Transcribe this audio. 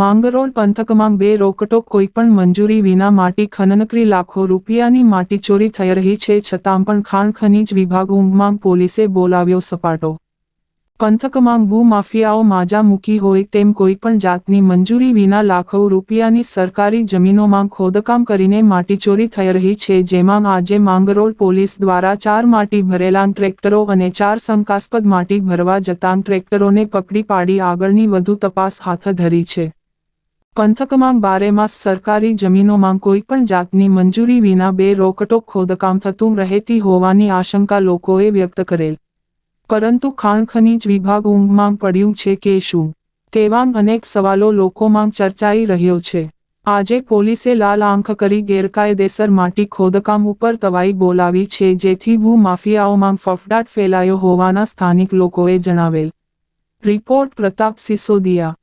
માંગરોળ પંથકમાં બે રોકટોક કોઈપણ મંજૂરી વિના માટી ખનનકરી લાખો રૂપિયાની માટી ચોરી થઈ રહી છે, છતાં પણ ખાણ ખનીજ વિભાગ ઊંઘમાં પોલીસે બોલાવ્યો સપાટો. પંથકમાં ભૂમાફિયાઓ માજા મૂકી હોય તેમ કોઈપણ જાતની મંજૂરી વિના લાખો રૂપિયાની સરકારી જમીનોમાં ખોદકામ કરીને માટીચોરી થઈ રહી છે, જેમાં આજે માંગરોળ પોલીસ દ્વારા ચાર માટી ભરેલા ટ્રેક્ટરો અને ચાર શંકાસ્પદ માટી ભરવા જતાં ટ્રેક્ટરોને પકડી પાડી આગળની વધુ તપાસ હાથ ધરી છે. પંથકમાં બારેમાસ સરકારી જમીનોમાં કોઈપણ જાતની મંજૂરી વિના બે રોકટોક ખોદકામ થતું રહેતી હોવાની આશંકા લોકોએ વ્યક્ત કરેલ. પરંતુ ખાણ ખનીજ વિભાગ ઊંઘમાં પડ્યું છે કે શું? તેવા અનેક સવાલો લોકોમાં ચર્ચાઈ રહ્યો છે. આજે પોલીસે લાલ આંખ કરી ગેરકાયદેસર માટી ખોદકામ ઉપર તવાઈ બોલાવી છે, જેથી ભૂમાફિયાઓમાં ફફડાટ ફેલાયો હોવાના સ્થાનિક લોકોએ જણાવેલ. રિપોર્ટ પ્રતાપ સિસોદિયા.